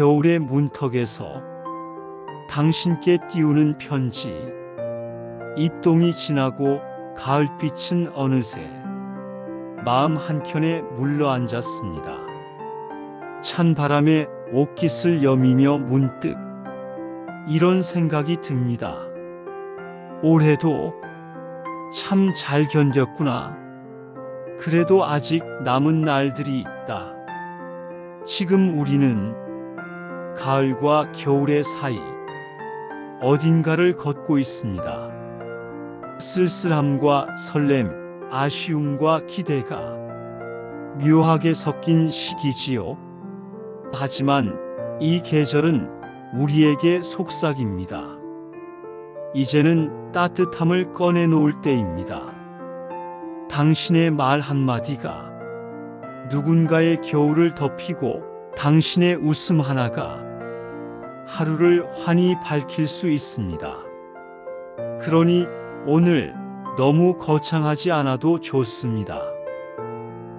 겨울의 문턱에서 당신께 띄우는 편지. 입동이 지나고 가을빛은 어느새 마음 한켠에 물러앉았습니다. 찬 바람에 옷깃을 여미며 문득 이런 생각이 듭니다. 올해도 참 잘 견뎠구나. 그래도 아직 남은 날들이 있다. 지금 우리는 가을과 겨울의 사이 어딘가를 걷고 있습니다. 쓸쓸함과 설렘, 아쉬움과 기대가 묘하게 섞인 시기지요. 하지만 이 계절은 우리에게 속삭입니다. 이제는 따뜻함을 꺼내놓을 때입니다. 당신의 말 한마디가 누군가의 겨울을 덮이고 당신의 웃음 하나가 하루를 환히 밝힐 수 있습니다. 그러니 오늘 너무 거창하지 않아도 좋습니다.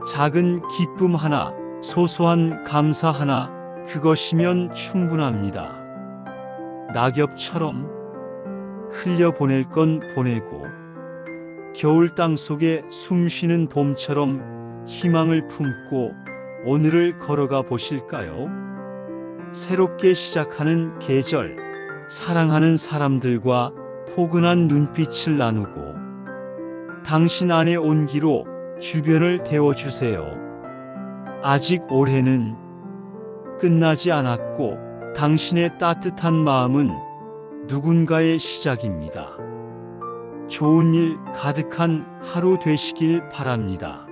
작은 기쁨 하나, 소소한 감사 하나, 그것이면 충분합니다. 낙엽처럼 흘려 보낼 건 보내고, 겨울 땅 속에 숨 쉬는 봄처럼 희망을 품고 오늘을 걸어가 보실까요? 새롭게 시작하는 계절, 사랑하는 사람들과 포근한 눈빛을 나누고 당신 안의 온기로 주변을 데워주세요. 아직 올해는 끝나지 않았고 당신의 따뜻한 마음은 누군가의 시작입니다. 좋은 일 가득한 하루 되시길 바랍니다.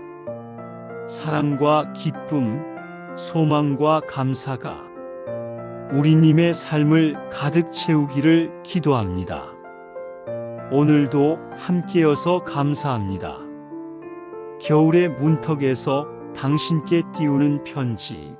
사랑과 기쁨, 소망과 감사가 우리님의 삶을 가득 채우기를 기도합니다. 오늘도 함께여서 감사합니다. 겨울의 문턱에서 당신께 띄우는 편지.